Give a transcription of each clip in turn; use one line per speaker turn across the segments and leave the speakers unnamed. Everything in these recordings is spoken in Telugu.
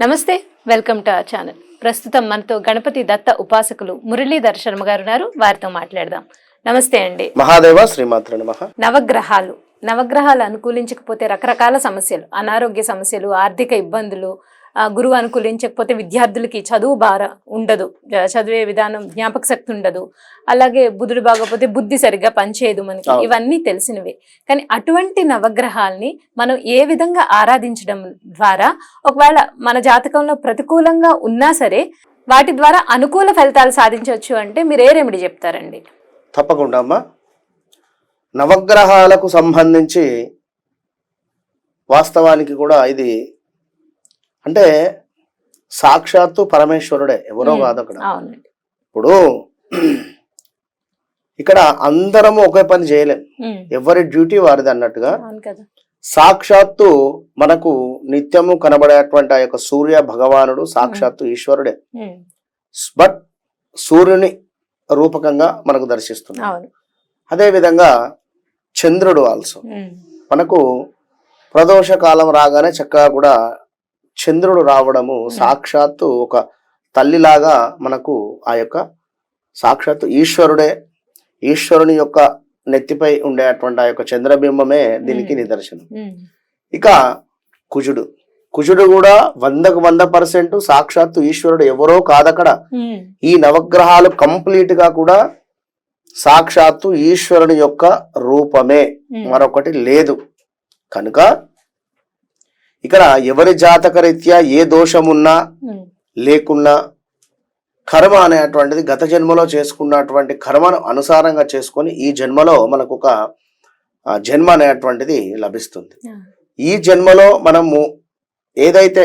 నమస్తే వెల్కమ్ టు అవర్ ఛానల్. ప్రస్తుతం మనతో గణపతి దత్త ఉపాసకులు మురళీధర్ శర్మ గారు ఉన్నారు. వారితో మాట్లాడదాం. నమస్తే అండి.
మహాదేవ శ్రీమాత్ర
నవగ్రహాలు. నవగ్రహాలు అనుకూలించకపోతే రకరకాల సమస్యలు అనారోగ్య సమస్యలు ఆర్థిక ఇబ్బందులు గురువు అనుకూలించకపోతే విద్యార్థులకి చదువు బార ఉండదు. చదివే విధానం జ్ఞాపక శక్తి ఉండదు. అలాగే బుధుడు బాగపోతే బుద్ధి సరిగ్గా పనిచేయదు మనకి. ఇవన్నీ తెలిసినవే. కానీ అటువంటి నవగ్రహాల్ని మనం ఏ విధంగా ఆరాధించడం ద్వారా ఒకవేళ మన జాతకంలో ప్రతికూలంగా ఉన్నా సరే వాటి ద్వారా అనుకూల ఫలితాలు సాధించవచ్చు అంటే మీరు ఏ రెమెడీ చెప్తారండి?
తప్పకుండా అమ్మా. నవగ్రహాలకు సంబంధించి వాస్తవానికి కూడా ఇది అంటే సాక్షాత్తు పరమేశ్వరుడే ఎవరో కాదు అక్కడ ఇప్పుడు ఇక్కడ అందరము ఒకే పని చేయలేం. ఎవరి డ్యూటీ వారిది అన్నట్టుగా సాక్షాత్తు మనకు నిత్యము కనబడేటువంటి ఆ యొక్క సూర్య భగవానుడు సాక్షాత్తు ఈశ్వరుడే. బట్ సూర్యుని రూపకంగా మనకు దర్శిస్తున్నాడు. అదే విధంగా చంద్రుడు ఆల్సో. మనకు ప్రదోష కాలం రాగానే చక్కగా కూడా చంద్రుడు రావడము సాక్షాత్తు ఒక తల్లిలాగా మనకు ఆ యొక్క సాక్షాత్తు ఈశ్వరుడే ఈశ్వరుని యొక్క నెత్తిపై ఉండేటువంటి ఆ యొక్క చంద్రబింబమే దీనికి
మ్మ్.
నిదర్శనం.
ఉమ్,
ఇక కుజుడు కుజుడు కూడా వందకు వంద పర్సెంట్ సాక్షాత్తు ఈశ్వరుడు ఎవరో కాదక్కడ. ఈ నవగ్రహాలు కంప్లీట్గా కూడా సాక్షాత్తు ఈశ్వరుని యొక్క రూపమే. మరొకటి లేదు. కనుక ఇక్కడ ఎవరి జాతక రీత్యా ఏ దోషమున్నా లేకున్నా కర్మ అనేటువంటిది గత జన్మలో చేసుకున్నటువంటి కర్మను అనుసారంగా చేసుకొని ఈ జన్మలో మనకు ఒక జన్మ అనేటువంటిది లభిస్తుంది. ఈ జన్మలో మనము ఏదైతే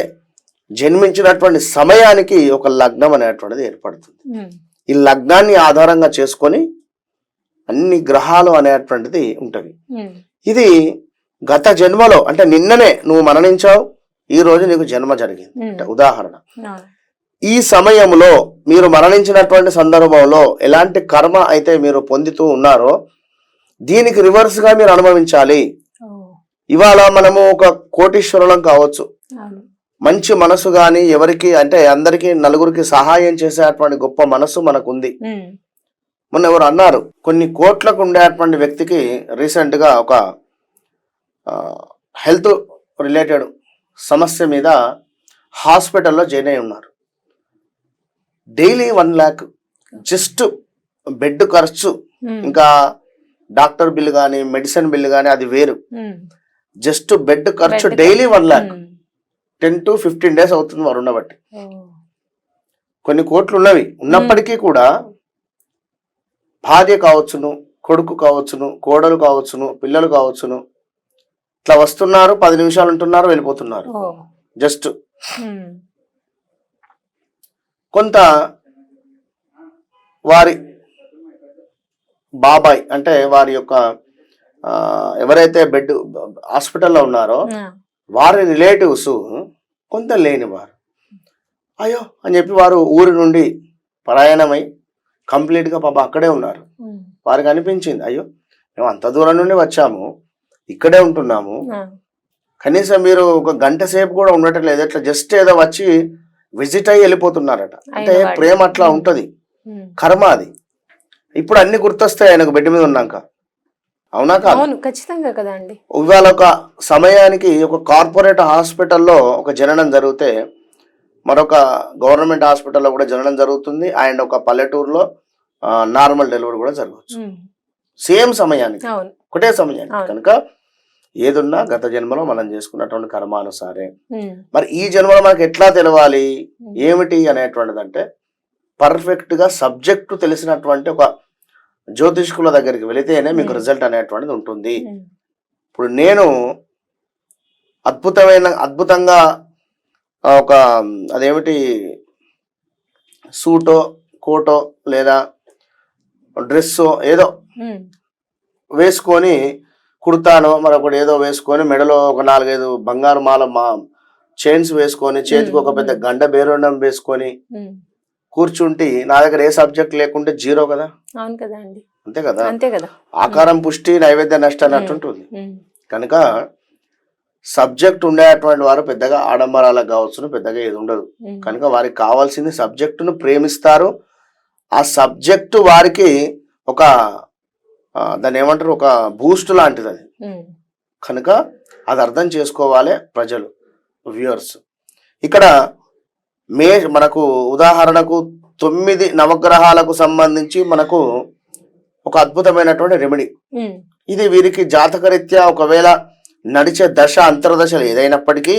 జన్మించినటువంటి సమయానికి ఒక లగ్నం అనేటువంటిది ఏర్పడుతుంది. ఈ లగ్నాన్ని ఆధారంగా చేసుకొని అన్ని గ్రహాలు అనేటువంటిది ఉంటవి. ఇది గత జన్మలో అంటే నిన్ననే నువ్వు మరణించావు ఈ రోజు నీకు జన్మ జరిగింది. ఉదాహరణ. ఈ సమయంలో మీరు మరణించినటువంటి సందర్భంలో ఎలాంటి కర్మ అయితే మీరు పొందుతూ ఉన్నారో దీనికి రివర్స్గా మీరు అనుభవించాలి. ఇవాళ మనము ఒక కోటీశ్వరులం కావచ్చు. మంచి మనసు గాని ఎవరికి అంటే అందరికి నలుగురికి సహాయం చేసేటువంటి గొప్ప మనసు మనకుంది. మొన్న ఎవరు అన్నారు కొన్ని కోట్లకు ఉండేటువంటి వ్యక్తికి రీసెంట్గా ఒక హెల్త్ రిలేటెడ్ సమస్య మీద హాస్పిటల్లో జాయిన్ అయి ఉన్నారు. Daily one lakh just bed ఖర్చు
ఉమ్,
ఇంకా డాక్టర్ బిల్ కానీ మెడిసిన్ బిల్ కానీ అది వేరు.
ఉమ్,
జస్ట్ బెడ్ ఖర్చు daily one lakh.
Um,
ten to fifteen days అవుతుంది వారు ఉండబట్టి
ఓ,
కొన్ని కోట్లు ఉన్నవి. ఉన్నప్పటికీ కూడా భార్య కావచ్చును కొడుకు కావచ్చును కోడలు కావచ్చును పిల్లలు కావచ్చును ఇట్లా వస్తున్నారు పది నిమిషాలు ఉంటున్నారు వెళ్ళిపోతున్నారు. జస్ట్ కొంత వారి బాబాయ్ అంటే వారి యొక్క ఎవరైతే బెడ్ హాస్పిటల్లో ఉన్నారో వారి రిలేటివ్స్ కొంత లేని వారు అయ్యో అని చెప్పి వారు ఊరి నుండి ప్రయాణమై కంప్లీట్గా పాప అక్కడే ఉన్నారు. వారికి అనిపించింది అయ్యో మేము అంత దూరం నుండి వచ్చాము ఇక్కడే ఉంటున్నాము. కనీసం మీరు ఒక గంట సేపు కూడా ఉండటం లేదు ఇట్లా జస్ట్ ఏదో వచ్చి విజిట్ అయ్యి వెళ్ళిపోతున్నారట. అంటే. ప్రేమ అట్లా ఉంటది. కర్మ అది. ఇప్పుడు అన్ని గుర్తొస్తాయి ఆయనకు బెడ్ మీద ఉన్నాక. అవునా కాదు?
ఖచ్చితంగా కదా అండి.
ఇవాళ ఒక సమయానికి ఒక కార్పొరేట్ హాస్పిటల్లో ఒక జననం జరిగితే మరొక గవర్నమెంట్ హాస్పిటల్లో కూడా జననం జరుగుతుంది. అండ్ ఒక పల్లెటూరులో నార్మల్ డెలివరీ కూడా జరగవచ్చు. సేమ్ సమయానికి ఒకటే సమయానికి. కనుక ఏదున్నా గత జన్మలో మనం చేసుకున్నటువంటి కర్మానుసారే. మరి ఈ జన్మలో మనకు ఎట్లా తెలవాలి? ఏమిటి అనేటువంటిది అంటే పర్ఫెక్ట్గా సబ్జెక్టు తెలిసినటువంటి ఒక జ్యోతిష్కుల దగ్గరికి వెళితేనే మీకు. రిజల్ట్ అనేటువంటిది ఉంటుంది. ఇప్పుడు నేను అద్భుతమైన అద్భుతంగా ఒక అదేమిటి సూటో కోటో లేదా డ్రెస్సో ఏదో వేసుకొని కుర్తానో మరొకటి ఏదో వేసుకొని మెడలో ఒక నాలుగైదు బంగారు మాల మా చైన్స్ వేసుకొని చేతికి ఒక పెద్ద గండ బేరుండం వేసుకొని కూర్చుంటి నా దగ్గర ఏ సబ్జెక్ట్ లేకుంటే జీరో కదా?
అవును కదా అండి.
అంతే కదా?
అంతే కదా.
ఆకారం పుష్టి నైవేద్య నష్ట అన్నట్టు ఉంటుంది
ఉమ్,
కనుక సబ్జెక్ట్ ఉండేటువంటి వారు పెద్దగా ఆడంబరాలకు కావచ్చును పెద్దగా ఏది ఉండదు. కనుక వారికి కావాల్సింది సబ్జెక్టును ప్రేమిస్తారు. ఆ సబ్జెక్టు వారికి ఒక దాన్ని ఏమంటారు ఒక బూస్ట్ లాంటిది అది. కనుక అది అర్థం చేసుకోవాలి ప్రజలు వ్యూవర్స్ ఇక్కడ మే మనకు ఉదాహరణకు తొమ్మిది నవగ్రహాలకు సంబంధించి మనకు ఒక అద్భుతమైనటువంటి రెమెడీ. ఇది వీరికి జాతకరీత్యా ఒకవేళ నడిచే దశ అంతర్దశలు ఏదైనప్పటికీ.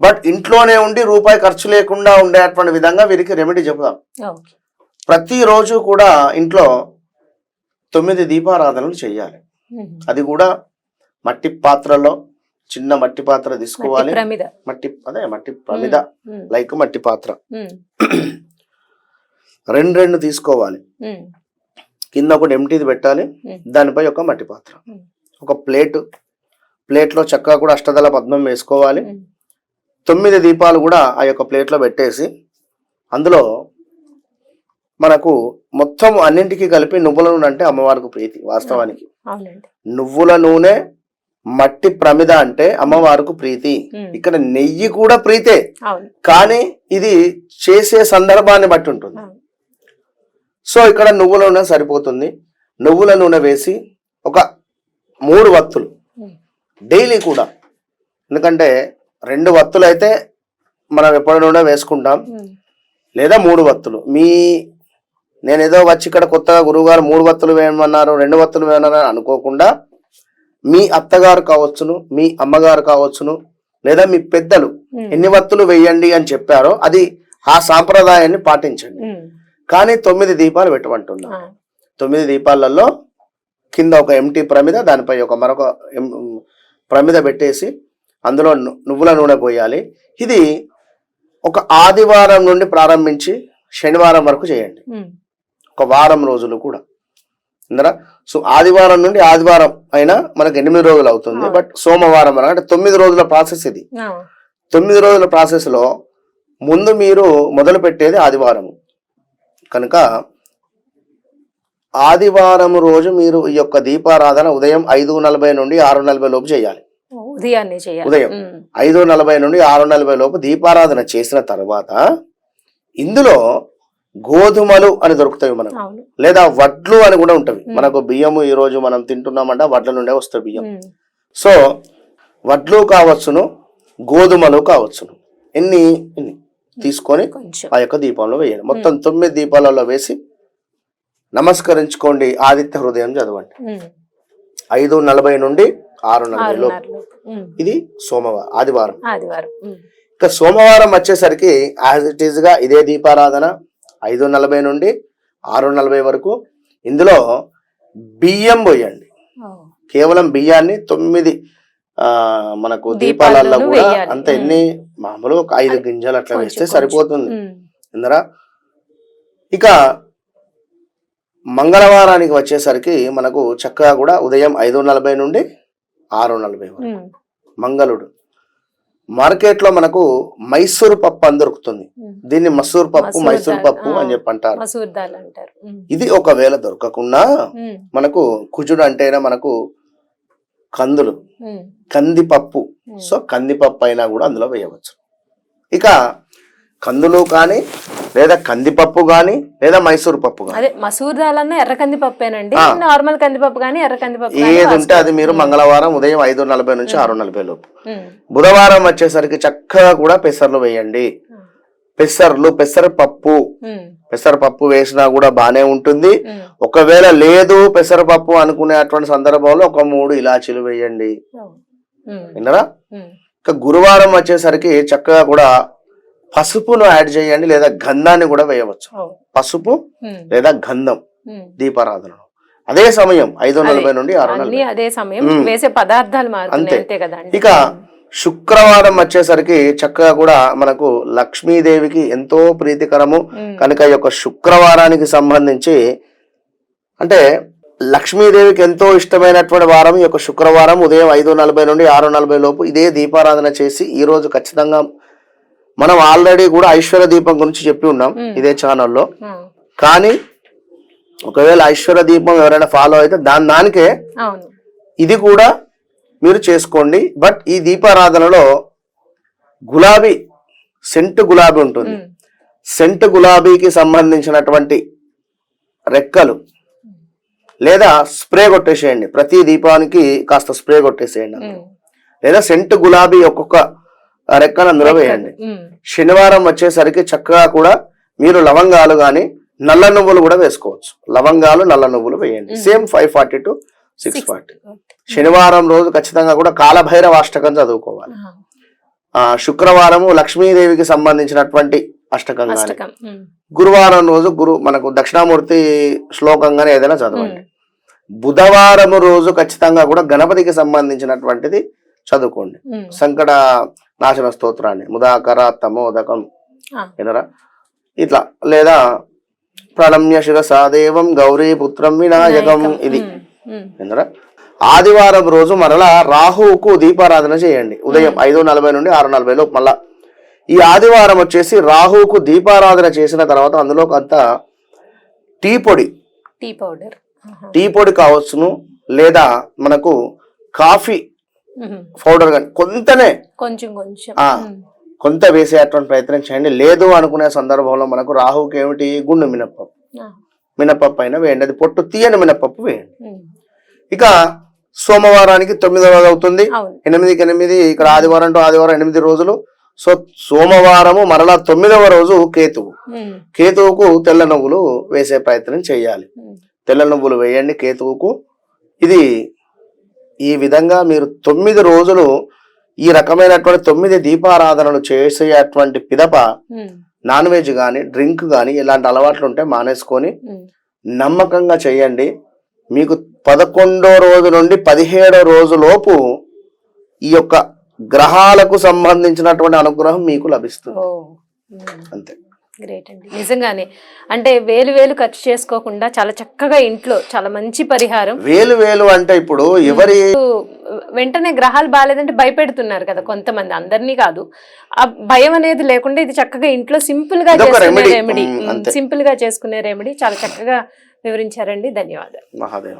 బట్ ఇంట్లోనే ఉండి రూపాయి ఖర్చు లేకుండా ఉండేటువంటి విధంగా వీరికి రెమెడీ చెబుదాం ప్రతిరోజు కూడా ఇంట్లో తొమ్మిది దీపారాధనలు చేయాలి. అది కూడా మట్టి పాత్రలో చిన్న మట్టి పాత్ర తీసుకోవాలి
మట్టి
అదే మట్టి ప్రమిద. లైక్ మట్టి పాత్ర. రెండు రెండు తీసుకోవాలి. కింద ఒకటి ఎంటీది పెట్టాలి. దానిపై ఒక మట్టి పాత్ర. ఒక ప్లేట్ ప్లేట్లో చక్కగా కూడా అష్టదళ పద్మం వేసుకోవాలి. తొమ్మిది దీపాలు కూడా ఆ యొక్క ప్లేట్లో పెట్టేసి అందులో మనకు మొత్తం అన్నింటికి కలిపి నువ్వుల నూనె అంటే అమ్మవారికి ప్రీతి వాస్తవానికి. నువ్వుల నూనె మట్టి ప్రమిద అంటే అమ్మవారికి ప్రీతి. ఇక్కడ నెయ్యి కూడా ప్రీతే. కానీ ఇది చేసే సందర్భాన్ని బట్టి ఉంటుంది. సో ఇక్కడ నువ్వుల నూనె సరిపోతుంది. నువ్వుల నూనె వేసి ఒక మూడు వత్తులు. డైలీ కూడా. ఎందుకంటే రెండు వత్తులు అయితే మనం ఎప్పటి నుండో వేసుకుంటాం. లేదా మూడు వత్తులు. మీ నేను ఏదో వచ్చి ఇక్కడ కొత్తగా గురువుగారు మూడు వత్తులు వేయమన్నారు రెండు వత్తులు వేయమన్నారు అని అనుకోకుండా మీ అత్తగారు కావచ్చును మీ అమ్మగారు కావచ్చును లేదా మీ పెద్దలు. ఎన్ని వత్తులు వేయండి అని చెప్పారో అది ఆ సాంప్రదాయాన్ని పాటించండి. కానీ తొమ్మిది దీపాలు పెట్టమంటున్నా. తొమ్మిది దీపాలలో కింద ఒక ఎంటీ ప్రమిద దానిపై ఒక మరొక ప్రమిద పెట్టేసి అందులో నువ్వుల నూనె పోయాలి ఇది ఒక ఆదివారం నుండి ప్రారంభించి శనివారం వరకు చేయండి. ఒక వారం రోజులు కూడా. ఇందరా సో ఆదివారం నుండి ఆదివారం అయినా మనకు ఎనిమిది రోజులు అవుతుంది. బట్ సోమవారం వరకు అంటే తొమ్మిది రోజుల ప్రాసెస్ ఇది. తొమ్మిది రోజుల ప్రాసెస్లో ముందు మీరు మొదలు పెట్టేది ఆదివారం. కనుక ఆదివారం రోజు మీరు ఈ యొక్క దీపారాధన ఉదయం ఐదు నలభై నుండి ఆరు నలభై లోపు చేయాలి.
ఉదయాన్నే చేయాలి.
ఉదయం. ఐదు నలభై నుండి ఆరు నలభై లోపు దీపారాధన చేసిన తర్వాత ఇందులో గోధుమలు అని దొరుకుతాయి మనకు. లేదా వడ్లు అని కూడా ఉంటవి. మనకు బియ్యము ఈ రోజు మనం తింటున్నామంటే వడ్ల నుండే వస్తాయి బియ్యం. సో వడ్లు కావచ్చును గోధుమలు కావచ్చును. ఎన్ని తీసుకొని ఆ యొక్క దీపంలో వేయండి. మొత్తం తొమ్మిది దీపాలలో వేసి నమస్కరించుకోండి ఆదిత్య హృదయం చదవండి. ఐదు నలభై నుండి ఆరు నలభై లోపు.
ఆరున్నర లోపు. ఉమ్.
ఇది సోమవారం ఆదివారం. ఇక సోమవారం వచ్చేసరికి యాజ్ ఇట్ ఈస్గా ఇదే దీపారాధన ఐదు నలభై నుండి ఆరు నలభై వరకు ఇందులో బియ్యం పోయండి. కేవలం బియ్యాన్ని తొమ్మిది మనకు దీపాలలో కూడా. అంత ఎన్ని మామూలు ఒక ఐదు గింజలు అట్లా వేస్తే. సరిపోతుంది. ఇందరా ఇక మంగళవారానికి వచ్చేసరికి మనకు చక్కగా కూడా ఉదయం ఐదు నలభై నుండి ఆరు నలభై వరకు. మంగళుడు మార్కెట్లో మనకు మైసూరు పప్పు అని దొరుకుతుంది. దీన్ని మసూర్ పప్పు
మసూర్
పప్పు. అని చెప్పి అంటారు. ఇది ఒకవేళ దొరకకుండా. మనకు కుజుడు అంటేనే మనకు కందులు. కందిపప్పు. సో కందిపప్పు అయినా కూడా అందులో వేయవచ్చు ఇక కందులు కానీ లేదా కందిపప్పు కానీ లేదా మైసూర్ పప్పు కానీ
అదే మసూర్ దాల్ అన్న ఎర్ర కందిపప్పేనండి. నార్మల్ కందిపప్పు కానీ ఎర్ర కందిపప్పు
ఏది ఉంటే అది. మీరు మంగళవారం ఉదయం ఐదు నలభై నుంచి ఆరు నలభై లోపు. బుధవారం వచ్చేసరికి చక్కగా కూడా పెసర్లు వేయండి పెసర్లు పెసరపప్పు. పెసరపప్పు వేసినా కూడా బానే ఉంటుంది. ఒకవేళ లేదు పెసరపప్పు అనుకునేటువంటి సందర్భంలో ఒక మూడు ఇలాచీలు వేయండి. విన్నరా. ఇక గురువారం వచ్చేసరికి చక్కగా కూడా పసుపును యాడ్ చేయండి లేదా గంధాన్ని కూడా వేయవచ్చు. పసుపు. లేదా గంధం
ఉమ్.
దీపారాధనలో అదే సమయం ఐదు నలభై నుండి ఆరు
అదే సమయం. వేసే పదార్థాలు
అంతే.
కదండి
ఇక శుక్రవారం వచ్చేసరికి చక్కగా కూడా మనకు లక్ష్మీదేవికి ఎంతో ప్రీతికరము. కనుక ఈ యొక్క శుక్రవారానికి సంబంధించి అంటే లక్ష్మీదేవికి ఎంతో ఇష్టమైనటువంటి వారం యొక్క శుక్రవారం ఉదయం ఐదు నలభై నుండి ఆరు నలభై లోపు ఇదే దీపారాధన చేసి ఈ రోజు ఖచ్చితంగా మనం ఆల్రెడీ కూడా ఐశ్వర్య దీపం గురించి చెప్పి ఉన్నాం. ఇదే ఛానల్లో. కానీ ఒకవేళ ఐశ్వర్య దీపం ఎవరైనా ఫాలో అయితే దాని దానికే ఇది కూడా మీరు చేసుకోండి. బట్ ఈ దీపారాధనలో గులాబీ సెంట్ గులాబీ ఉంటుంది. సెంట్ గులాబీకి సంబంధించినటువంటి రెక్కలు లేదా స్ప్రే కొట్టేసేయండి. ప్రతి దీపానికి కాస్త స్ప్రే కొట్టేసేయండి. లేదా సెంట్ గులాబీ ఒక్కొక్క రెక్కను అందులో వేయండి శనివారం వచ్చేసరికి చక్కగా కూడా మీరు లవంగాలు కానీ నల్ల నువ్వులు కూడా వేసుకోవచ్చు. లవంగాలు నల్ల నువ్వులు వేయండి. Same five forty to six forty. శనివారం రోజు ఖచ్చితంగా కూడా కాలభైరవ అష్టకం చదువుకోవాలి. ఆ శుక్రవారము లక్ష్మీదేవికి సంబంధించినటువంటి అష్టకం కానీ గురువారం రోజు గురు మనకు దక్షిణామూర్తి శ్లోకంగానే ఏదైనా చదవండి. బుధవారం రోజు ఖచ్చితంగా కూడా గణపతికి సంబంధించినటువంటిది చదువుకోండి. సంకట నాశన స్తోత్రాన్ని. ముదాకర తమోదకం వినరా? ఇట్లా. లేదా ప్రణమ్య శిరసాదేవం గౌరీ పుత్రం వినాయకం ఇది. వినరా? ఆదివారం రోజు మరలా రాహువుకు దీపారాధన చేయండి. ఉదయం ఐదు నలభై నుండి ఆరు నలభై లోపు మళ్ళా. ఈ ఆదివారం వచ్చేసి రాహువుకు దీపారాధన చేసిన తర్వాత అందులో కొంత టీ పొడి.
Tea powder.
టీ పొడి కావచ్చును. లేదా మనకు కాఫీ పౌడర్ కానీ కొంతనే.
కొంచెం కొంచెం.
కొంత వేసేటువంటి ప్రయత్నం చేయండి. లేదు అనుకునే సందర్భంలో మనకు రాహువుకి ఏమిటి? గుండు మినప్పప్పు. మినపప్పు అయినా వేయండి. అది పొట్టు తీయని మినపప్పు వేయండి. ఇక సోమవారానికి తొమ్మిదో రోజు అవుతుంది. ఎనిమిదికి ఎనిమిది ఇక్కడ ఆదివారం టు ఆదివారం ఎనిమిది రోజులు. సో సోమవారము మరలా తొమ్మిదవ రోజు కేతువు. కేతువుకు తెల్ల నువ్వులు వేసే ప్రయత్నం చేయాలి. తెల్ల నువ్వులు వేయండి కేతువుకు. ఇది ఈ విధంగా మీరు తొమ్మిది రోజులు ఈ రకమైనటువంటి తొమ్మిది దీపారాధనలు చేసేటువంటి పిదప నాన్ వెజ్ కానీ డ్రింక్ కానీ ఇలాంటి అలవాట్లు ఉంటే మానేసుకొని. నమ్మకంగా చేయండి మీకు పదకొండో రోజు నుండి పదిహేడో రోజు లోపు ఈ యొక్క గ్రహాలకు సంబంధించినటువంటి అనుగ్రహం మీకు లభిస్తుంది. అంతే
గ్రేట్ అండి. నిజంగానే. అంటే వేలు వేలు ఖర్చు చేసుకోకుండా చాలా చక్కగా ఇంట్లో చాలా మంచి పరిహారం.
వేలు వేలు అంటే ఇప్పుడు ఎవరి
వెంటనే గ్రహాలు బాగాలేదంటే భయపెడుతున్నారు కదా కొంతమంది. అందరినీ కాదు. ఆ భయం అనేది లేకుండా ఇది చక్కగా ఇంట్లో
సింపుల్గా
చేసుకునే. రెమెడీ. సింపుల్గా చేసుకునే రెమెడీ చాలా చక్కగా వివరించారండి. ధన్యవాదాలు.
మహాదేవ.